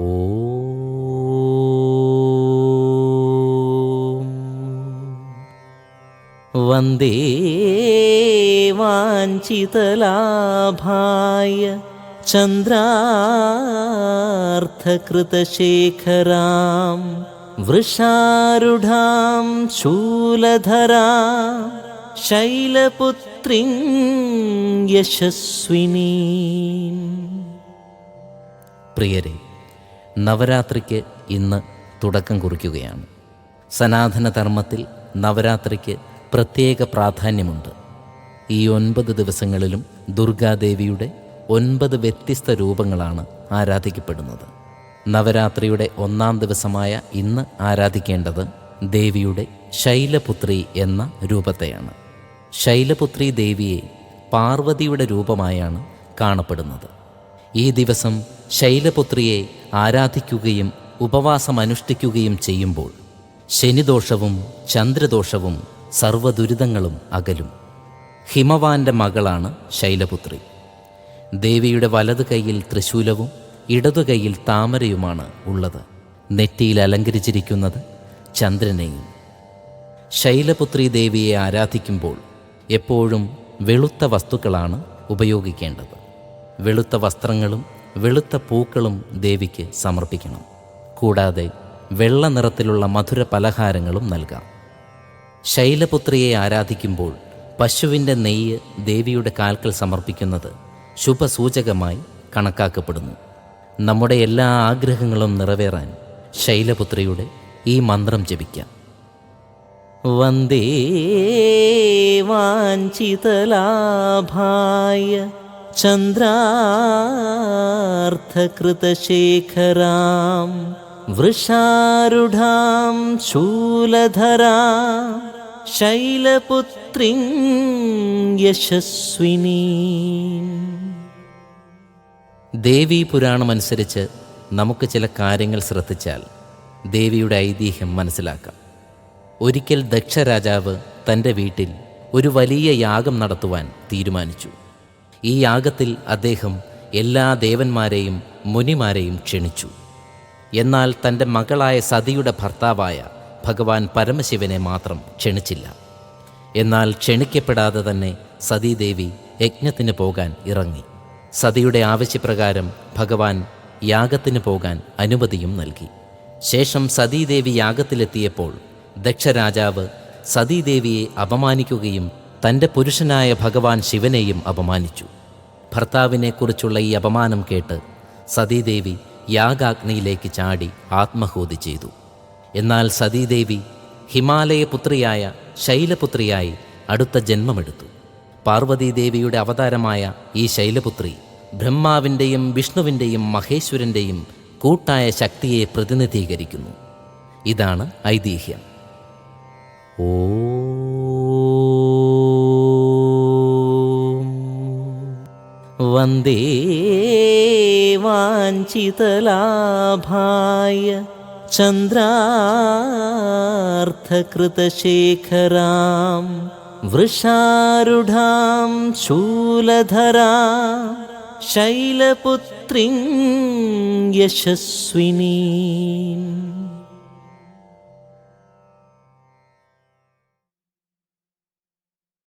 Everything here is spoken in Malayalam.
ഓം. വന്ദേ വാഞ്ചിതലാഭായ ചന്ദ്രാർത്ഥകൃതശേഖരാം വൃഷാരുഢാം ശൂലധരാ ശൈലപുത്രിം യശസ്വിനീ. പ്രിയരെ നവരാത്രിക്ക് ഇന്ന് തുടക്കം കുറിക്കുകയാണ്. സനാതന ധർമ്മത്തിൽ നവരാത്രിക്ക് പ്രത്യേക പ്രാധാന്യമുണ്ട്. ഈ ഒൻപത് ദിവസങ്ങളിലും ദുർഗാദേവിയുടെ ഒൻപത് വ്യത്യസ്ത രൂപങ്ങളാണ് ആരാധിക്കപ്പെടുന്നത്. നവരാത്രിയുടെ ഒന്നാം ദിവസമായ ഇന്ന് ആരാധിക്കേണ്ടത് ദേവിയുടെ ശൈലപുത്രി എന്ന രൂപത്തെയാണ്. ശൈലപുത്രി ദേവിയെ പാർവതിയുടെ രൂപമായാണ് കാണപ്പെടുന്നത്. ഈ ദിവസം ശൈലപുത്രിയെ ആരാധിക്കുകയും ഉപവാസം അനുഷ്ഠിക്കുകയും ചെയ്യുമ്പോൾ ശനിദോഷവും ചന്ദ്രദോഷവും സർവദുരിതങ്ങളും അകലും. ഹിമവാന്റെ മകളാണ് ശൈലപുത്രി. ദേവിയുടെ വലതു കൈയിൽ തൃശൂലവും ഇടതു കൈയിൽ താമരയുമാണ് ഉള്ളത്. നെറ്റിയിൽ അലങ്കരിച്ചിരിക്കുന്നത് ചന്ദ്രനെയും. ശൈലപുത്രി ദേവിയെ ആരാധിക്കുമ്പോൾ എപ്പോഴും വെളുത്ത വസ്തുക്കളാണ് ഉപയോഗിക്കേണ്ടത്. വെളുത്ത വസ്ത്രങ്ങളും വെളുത്ത പൂക്കളും ദേവിക്ക് സമർപ്പിക്കണം. കൂടാതെ വെള്ള നിറത്തിലുള്ള മധുര പലഹാരങ്ങളും നൽകാം. ശൈലപുത്രിയെ ആരാധിക്കുമ്പോൾ പശുവിന്റെ നെയ്യ് ദേവിയുടെ കാൽക്കൽ സമർപ്പിക്കുന്നത് ശുഭസൂചകമായി കണക്കാക്കപ്പെടുന്നു. നമ്മുടെ എല്ലാ ആഗ്രഹങ്ങളും നിറവേറാൻ ശൈലപുത്രിയുടെ ഈ മന്ത്രം ജപിക്കാം. വന്ദേ വാഞ്ചിതലാഭായ ചന്ദ്രാർത്ഥകൃതശേഖരാം വൃഷാരുഢാം ശൂലധരാ ശൈലപുത്രിം യശസ്വിനീ ദേവീ പുരാണമനുസരിച്ച് നമുക്ക് ചില കാര്യങ്ങൾ ശ്രദ്ധിച്ചാൽ ദേവിയുടെ ഐതിഹ്യം മനസ്സിലാക്കാം. ഒരിക്കൽ ദക്ഷരാജാവ് തന്റെ വീട്ടിൽ ഒരു വലിയ യാഗം നടത്തുവാൻ തീരുമാനിച്ചു. ഈ യാഗത്തിൽ അദ്ദേഹം എല്ലാ ദേവന്മാരെയും മുനിമാരെയും ക്ഷണിച്ചു. എന്നാൽ തന്റെ മകളായ സതിയുടെ ഭർത്താവായ ഭഗവാൻ പരമശിവനെ മാത്രം ക്ഷണിച്ചില്ല. എന്നാൽ ക്ഷണിക്കപ്പെടാതെ തന്നെ സതീദേവി യജ്ഞത്തിന് പോകാൻ ഇറങ്ങി. സതിയുടെ ആവശ്യപ്രകാരം ഭഗവാൻ യാഗത്തിന് പോകാൻ അനുമതിയും നൽകി. ശേഷം സതീദേവി യാഗത്തിലെത്തിയപ്പോൾ ദക്ഷരാജാവ് സതീദേവിയെ അപമാനിക്കുകയും തന്റെ പുരുഷനായ ഭഗവാൻ ശിവനെയും അപമാനിച്ചു. ഭർത്താവിനെക്കുറിച്ചുള്ള ഈ അപമാനം കേട്ട് സതീദേവി യാഗാഗ്നിയിലേക്ക് ചാടി ആത്മഹൂതി ചെയ്തു. എന്നാൽ സതീദേവി ഹിമാലയപുത്രിയായ ശൈലപുത്രിയായി അടുത്ത ജന്മമെടുത്തു. പാർവതീദേവിയുടെ അവതാരമായ ഈ ശൈലപുത്രി ബ്രഹ്മാവിന്റെയും വിഷ്ണുവിന്റെയും മഹേശ്വരന്റെയും കൂട്ടായ ശക്തിയെ പ്രതിനിധീകരിക്കുന്നു. ഇതാണ് ഐതിഹ്യം. ഓം വന്ദേ വാഞ്ചിതലാഭായ ചന്ദ്രാർത്ഥകൃതശേഖരാം വൃഷാരുഢാം ശൂലധരാ ശൈലപുത്രിം യശസ്വിനീം